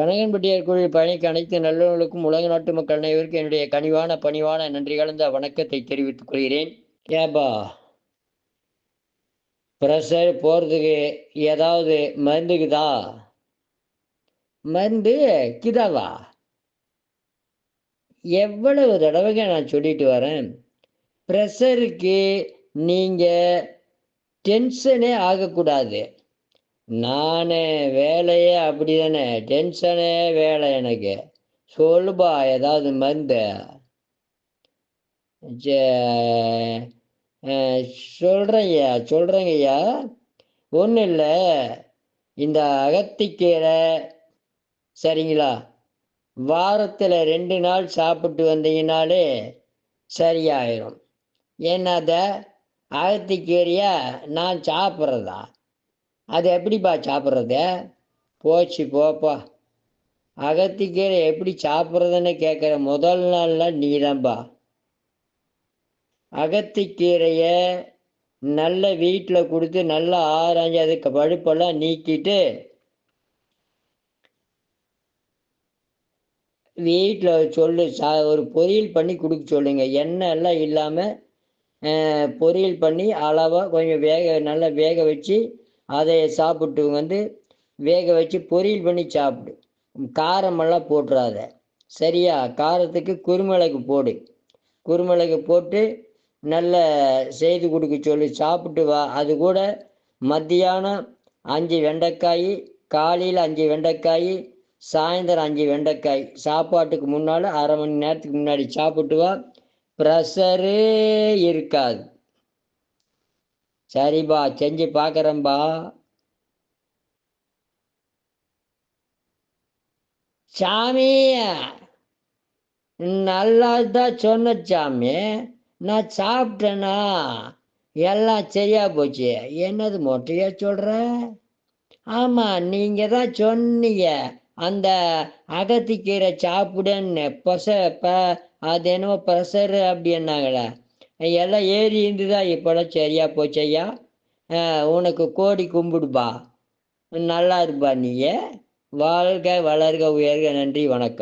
கனகன்பட்டியார் கோயில் பணிக்கு அனைத்து நல்லவர்களுக்கும் உலக நாட்டு மக்கள் அனைவருக்கும் என்னுடைய கனிவான பணிவான நன்றி கலந்த வணக்கத்தை தெரிவித்துக் கொள்கிறேன். ஏப்பா ப்ரெஷர் போகிறதுக்கு ஏதாவது மருந்துக்குதா மருந்து கிதாவா எவ்வளவு தடவைங்க நான் சொல்லிட்டு வரேன். ப்ரெஷருக்கு நீங்கள் டென்ஷனே ஆகக்கூடாது. நான் வேலையே அப்படி தானே டென்ஷனே வேலை எனக்கு. சொல்லுப்பா ஏதாவது மருந்து. சொல்கிறேங்கய்யா சொல்கிறேங்கய்யா ஒன்றும் இல்லை. இந்த அகத்திக்கீரை சரிங்களா? வாரத்தில் ரெண்டு நாள் சாப்பிட்டு வந்தீங்கனாலே சரியாயிரும். என்னத? அகத்திக்கீரையா நான் சாப்பிட்றதா? அது எப்படிப்பா சாப்பிட்றது? போச்சு போப்பா. அகத்திக்கீரை எப்படி சாப்பிட்றதுன்னு கேட்குற முதல் நாள்லாம் நீ தான்ப்பா அகத்திக்கீரையை நல்ல வீட்டில் கொடுத்து நல்லா ஆராய்ஞ்சு அதுக்கு பழுப்பெல்லாம் நீக்கிட்டு வீட்டில் சொல்லு சா ஒரு பொரியல் பண்ணி கொடுக்க சொல்லுங்க. எண்ணெய் எல்லாம் இல்லாமல் பொரியல் பண்ணி அளவாக கொஞ்சம் வேக நல்லா வேக வச்சு அதை சாப்பிட்டு வந்து வேக வச்சு பொரியல் பண்ணி சாப்பிடு. காரமெல்லாம் போட்டுறாத. சரியா? காரத்துக்கு குருமிளகு போடு. குருமிளகு போட்டு நல்ல செய்து கொடுக்க சொல்லி சாப்பிட்டு வா. அது கூட மத்தியானம் அஞ்சு வெண்டைக்காய் காலையில் அஞ்சு வெண்டைக்காய் சாயந்தரம் அஞ்சு வெண்டைக்காய். சாப்பாட்டுக்கு முன்னால் அரை மணி நேரத்துக்கு முன்னாடி சாப்பிட்டு வா. ப்ரெஷரே இருக்காது. சரிப்பா செஞ்சு பார்க்குறேன்பா சாமி நல்லா தான் சொன்ன சாமி நான் சாப்பிட்டேனா? எல்லாம் சரியா போச்சு. என்னது மொட்டையா சொல்கிற ஆமாம் நீங்கள் தான் சொன்னீங்க. அந்த அகத்திக்கீரை சாப்பிடுன்னு பச ப அது என்னவோ ப்ரெஷரு அப்படின்னாங்களே எல்லாம் ஏறி இருந்துதா? இப்போலாம் சரியா போச்சையா உனக்கு கோடி கும்பிடுப்பா. நல்லா இருப்பா நீ வாழ்க வளர்க உயர்க. நன்றி வணக்கம்.